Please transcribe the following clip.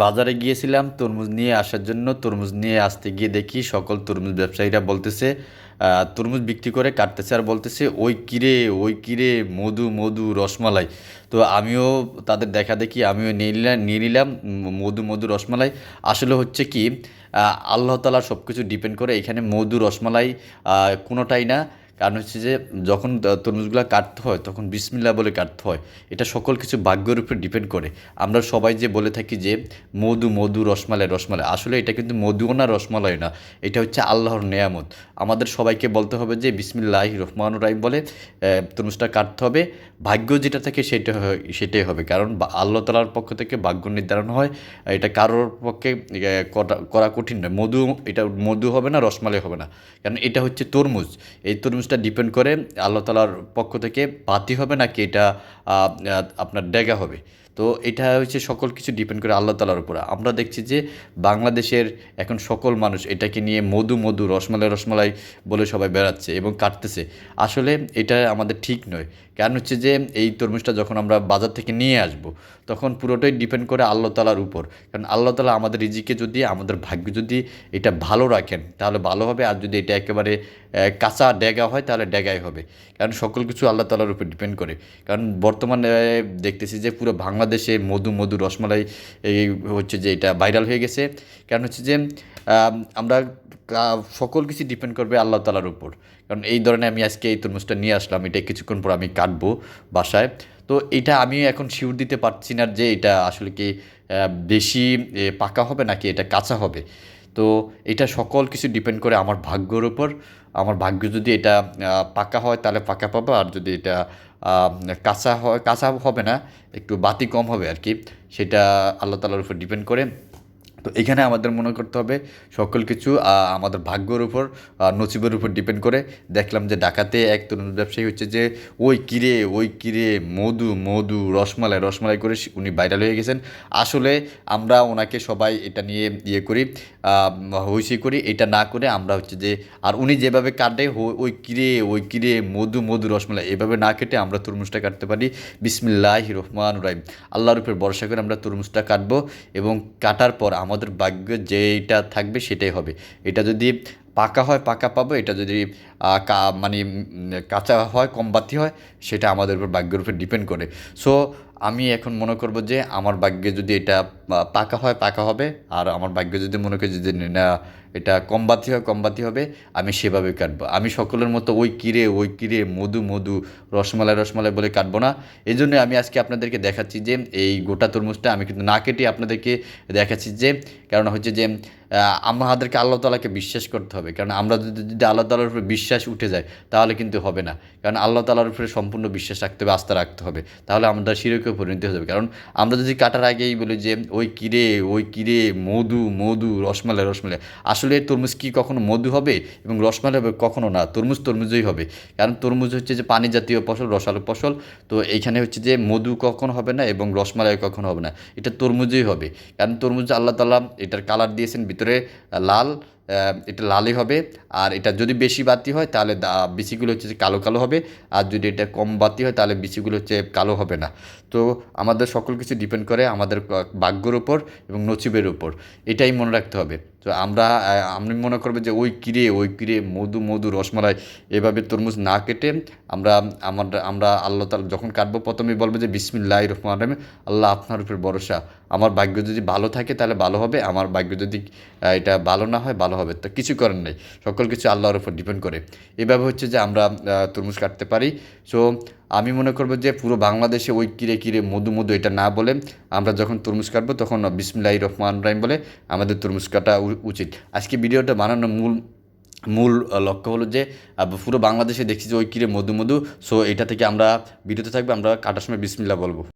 বাজারে গিয়েছিলাম, তরমুজ নিয়ে আসার জন্য, তরমুজ নিয়ে আসতে গিয়ে দেখি সকল তরমুজ ব্যবসায়ীরা বলতেছে তরমুজ বিক্রি করে কাটতেছে আর বলতেছে, ওই কিরে ওই কিরে মধু মধু, রসমালাই। তো আমিও তাদের দেখা দেখি, আমিও নিয়ে নিলাম নিয়ে নিলাম মধু মধু, রসমালাই। আসলে হচ্ছে কি আল্লাহ তালা সব কিছু ডিপেন্ড করে এখানে মধু, রসমালাই কোনোটাই না কারণ হচ্ছে যে যখন তরমুজগুলো কাটতে হয়, তখন বিসমিল্লা বলে কাটতে হয়। এটা সকল কিছু ভাগ্যের উপর ডিপেন্ড করে। আমরা সবাই যে বলে থাকি যে, মধু মধু, রসমালাই রসমালাই, আসলে এটা কিন্তু মধুও না রসমালাই না। এটা হচ্ছে আল্লাহর নেয়ামত। আমাদের সবাইকে বলতে হবে যে বিসমিল্লাহ রহমান রাহিম বলে তরমুজটা কাটতে হবে। ভাগ্য যেটা থাকে সেটা সেটাই হবে। কারণ আল্লাহ তালার পক্ষ থেকে ভাগ্য নির্ধারণ হয়। এটা কারোর পক্ষে করা- কঠিন নয়। মধু, এটা মধু হবে না, রসমালাই হবে না। কারণ এটা হচ্ছে তরমুজ। এই তরমুজটা ডিপেন্ড করে আল্লাহ তালার পক্ষ থেকে বাতি হবে নাকি এটা আপনার ডেগা হবে? তো এটা হচ্ছে সকল কিছু ডিপেন্ড করে আল্লাহ তালার উপর। আমরা দেখছি যে বাংলাদেশের এখন সকল মানুষ এটাকে নিয়ে মধু মধু, রসমালাই রসমালাই বলে সবাই বেড়াচ্ছে এবং কাটতেছে। আসলে এটা আমাদের ঠিক নয়। কারণ হচ্ছে যে এই তরমুজটা যখন আমরা বাজার থেকে নিয়ে আসব, তখন পুরোটাই ডিপেন্ড করে আল্লাহ তালার উপর। কারণ আল্লাহ তালা আমাদের রিজিকে যদি, আমাদের ভাগ্য যদি এটা ভালো রাখেন, তাহলে ভালো হবে। আর যদি এটা একেবারে কাঁচা ডেগা হয়, তাহলে ডেগাই হবে। কারণ সকল কিছু আল্লাহ তালার উপর ডিপেন্ড করে। কারণ বর্তমানে দেখতেছি যে পুরো বাংলাদেশে মধু মধু রসমালাই, এই হচ্ছে যে এটা ভাইরাল হয়ে গেছে। কারণ হচ্ছে যে আমরা সকল কিছু ডিপেন্ড করবে আল্লাহ তালার উপর। কারণ এই ধরনের আমি আজকে এই তরমুজটা নিয়ে আসলাম, এটা কিছুক্ষণ পর আমি কাটবো বাসায়। তো এটা আমি এখন শিউর দিতে পারছি না যে এটা আসলে কি বেশি পাকা হবে নাকি এটা কাঁচা হবে। তো এটা সকল কিছু ডিপেন্ড করে আমার ভাগ্যর উপর। আমার ভাগ্য যদি এটা পাকা হয় তাহলে পাকা পাবো, আর যদি এটা কাঁচা হয় কাঁচা হবে না, একটু বাতি কম হবে আর কি। সেটা আল্লাহ তালার উপর ডিপেন্ড করে। তো এখানে আমাদের মনে করতে হবে সকল কিছু আমাদের ভাগ্যর উপর নসিবের উপর ডিপেন্ড করে। দেখলাম যে ডাকাতে এক তরুণ ব্যবসায়ী হচ্ছে যে, ওই কিরে ওই কিরে মধু মধু, রসমালাই রসমালাই করে উনি ভাইরাল হয়ে গেছেন। আসলে আমরা ওনাকে সবাই এটা নিয়ে ইয়ে করি হইসি করি, এটা না করে আমরা হচ্ছে যে, আর উনি যেভাবে কাটে ওই কিরে ওই কিরে মধু মধু, রসমালাই, এভাবে না কেটে আমরা তরমুজটা কাটতে পারি। বিসমিল্লাহ রহমান রাহিম। আল্লাহর উপর ভরসা করে আমরা তরমুজটা কাটবো এবং কাটার পর আমাদের ভাগ্য যেটা থাকবে সেটাই হবে। এটা যদি পাকা হয়, পাকা পাবো, এটা যদি কা- মানে কাঁচা হয় কম বাতি হয়, সেটা আমাদের উপর ভাগ্যের উপর ডিপেন্ড করে। সো আমি এখন মনে করব যে আমার ভাগ্যে যদি এটা পাকা হয়, পাকা হবে। আর আমার ভাগ্যে যদি মনে করি যদি না এটা কম বাতি হয়, কম বাতি হবে, আমি সেভাবে কাটবো। আমি সকলের মতো ওই কিরে ওই কিরে, মধু মধু, রসমালাই রসমালাই বলে কাটবো না। এই জন্য আমি আজকে আপনাদেরকে দেখাচ্ছি যে এই গোটা তরমুজটা আমি কিন্তু না কেটে আপনাদেরকে দেখাচ্ছি যে, কারণ হচ্ছে যে আমাদেরকে আল্লাহ তালাকে বিশ্বাস করতে হবে। কারণ আমরা যদি যদি আল্লাহ তালার উপরে বিশ্বাস উঠে যায়, তাহলে কিন্তু হবে না। কারণ আল্লাহ তালার উপরে সম্পূর্ণ বিশ্বাস রাখতে হবে, আস্থা রাখতে হবে। তাহলে আমরা শিরকে পরিণত হয়ে যাবে। কারণ আমরা যদি কাটার আগেই বলি যে, ওই কিরে ওই কিরে মধু মধু, রসমালাই রসমালাই। আসলে তরমুজ কি কখনো মধু হবে এবং রসমালাই হবে কখনো না? তরমুজ তরমুজই হবে। কারণ তরমুজ হচ্ছে যে পানি জাতীয় ফসল, রসালো ফসল। তো এইখানে হচ্ছে যে মধু কখনো হবে না এবং রসমালাই কখনো হবে না। এটা তরমুজই হবে। কারণ তরমুজ আল্লাহ তালা এটার কালার দিয়েছেন ভিতরে লাল এটা লালই হবে। আর এটা যদি বেশি বাতি হয়, তাহলে বিচিগুলো হচ্ছে কালো কালো হবে। আর যদি এটা কম বাতি হয়, তাহলে বিচিগুলো হচ্ছে কালো হবে না। তো আমাদের সকল কিছু ডিপেন্ড করে আমাদের ভাগ্যর উপর এবং নসিবের উপর। এটাই মনে রাখতে হবে। তো আমরা আমি মনে করব যে ওই কিরে ওই কিরে মধু মধু, রসমালাই এভাবে তরমুজ না কেটে আমরা, আমার, আমরা আল্লাহ তালা যখন কাটবো, প্রথমেই বলব যে বিসমিল্লাহ রহমান রহিম। আল্লাহ আপনার উপর ভরসা। আমার ভাগ্য যদি ভালো থাকে তাহলে ভালো হবে, আমার ভাগ্য যদি এটা ভালো না হয় ভালো হবে। তো কিছু করার নেই, সকল কিছু আল্লাহর উপর ডিপেন্ড করে। এভাবে হচ্ছে যে আমরা তরমুজ কাটতে পারি। সো আমি মনে করব যে পুরো বাংলাদেশে ওই কিরে কিরে মধু মধু এটা না বলে আমরা যখন তরমুজ কাটবো তখন বিসমিল্লাহ রহমান রাহিম বলে আমাদের তরমুজ কাটা উচিত। আজকে ভিডিওটা বানানোর মূল মূল লক্ষ্য হলো যে পুরো বাংলাদেশে দেখছি যে ওই কিরে মধু মধু। সো এটা থেকে আমরা, ভিডিওতে থাকবে, আমরা কাটার সময় বিসমিল্লা বলব।